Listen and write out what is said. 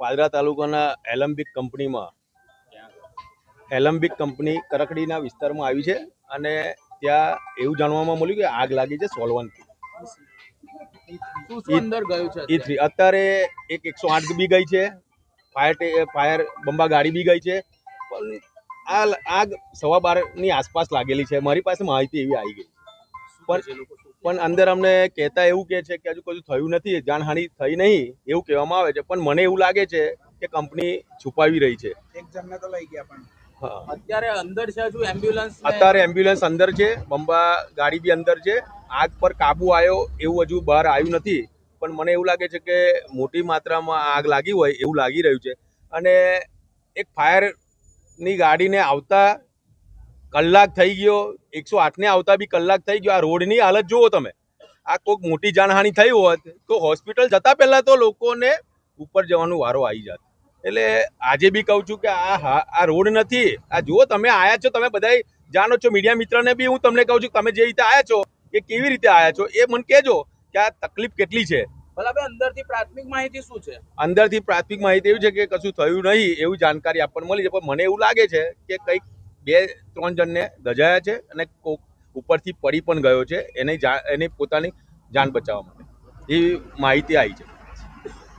પાદરા તાલુકાના એલમ્બિક કંપનીમાં એલમ્બિક કંપની કરકડીના વિસ્તારમાં આવી છે અને ત્યાં એવું જાણવામાં મળ્યું કે આગ લાગી છે સોલવનથી. શું શું અંદર ગયું છે ઈ થ્રી અત્યારે એક એકસો આઠ બી ગઈ છે ફાયર ફાયર બંબા ગાડી બી ગઈ છે પણ આ આગ સવા બારની આસપાસ લાગેલી છે. મારી પાસે માહિતી એવી આવી ગઈ. પણ પણ અંદર અમને કહેતા એવું કહે છે કે હજુ કશું થયું નથી જાનહાનિ થઈ નહીં એવું કહેવામાં આવે છે. પણ મને એવું લાગે છે કે કંપની છુપાવી રહી છે. એક જણને તો લઈ ગયા પણ. અત્યારે અંદર છે હજુ એમ્બ્યુલન્સ અત્યારે એમ્બ્યુલન્સ અંદર છે બંબા ગાડી બી અંદર છે. આગ પર કાબુ આવ્યો એવું હજુ બહાર આવ્યું નથી. પણ મને એવું લાગે છે કે મોટી માત્રામાં આગ લાગી હોય એવું લાગી રહ્યું છે. અને એક ફાયરની ગાડીને આવતા કલાક થઈ ગયો એકસો આઠને આવતા બી કલાક થઈ ગયો. આ રોડની હાલત જુઓ તમે. આ કોઈક મોટી જાનહાનિ થઈ હોત તો હોસ્પિટલ જતા પહેલા તો લોકોને ઉપર જવાનું વારો આવી જાત. એટલે આજે બી કહું છું કે આ હા આ રોડ નથી. આ જુઓ તમે આયા છો તમે બધાય જાણો છો મીડિયા મિત્રને બી હું તમને કહું છું તમે જે રીતે આયા છો એ કેવી રીતે આયા છો એ મને કહેજો કે આ તકલીફ કેટલી છે. અંદરથી પ્રાથમિક માહિતી શું છે? અંદરથી પ્રાથમિક માહિતી એવું છે કે કશું થયું નહીં એવું જાણકારી આપણને મળી છે. પણ મને એવું લાગે છે કે કંઈક બે, ત્રણ જણને ધજાયા છે અને કોક ઉપરથી પડી પણ ગયો છે. એને જા, એની પોતાની જાન બચાવવા માટે. એવી માહિતી આવી છે.